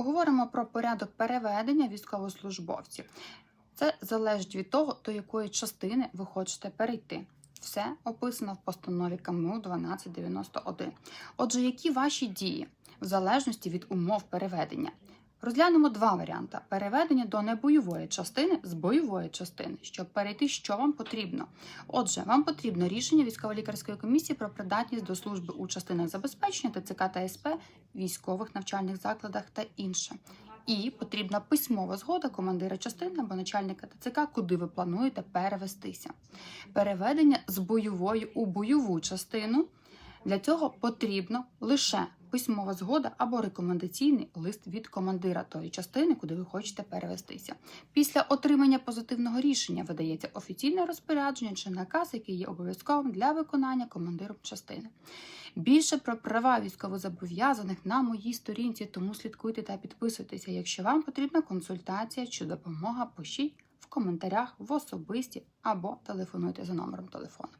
Поговоримо про порядок переведення військовослужбовців. Це залежить від того, до якої частини ви хочете перейти. Все описано в постанові КМУ 1291. Отже, які ваші дії в залежності від умов переведення? Розглянемо два варіанти: переведення до небойової частини з бойової частини, щоб перейти, що вам потрібно. Отже, вам потрібно рішення військово-лікарської комісії про придатність до служби у частинах забезпечення ТЦК та СП, військових навчальних закладах та інше. І потрібна письмова згода командира частини або начальника ТЦК, куди ви плануєте перевестися. Переведення з бойової у бойову частину. Для цього потрібно лише письмова згода або рекомендаційний лист від командира тої частини, куди ви хочете перевестися. Після отримання позитивного рішення видається офіційне розпорядження чи наказ, який є обов'язковим для виконання командиром частини. Більше про права військовозобов'язаних на моїй сторінці, тому слідкуйте та підписуйтеся. Якщо вам потрібна консультація чи допомога, пишіть в коментарях в особисті або телефонуйте за номером телефону.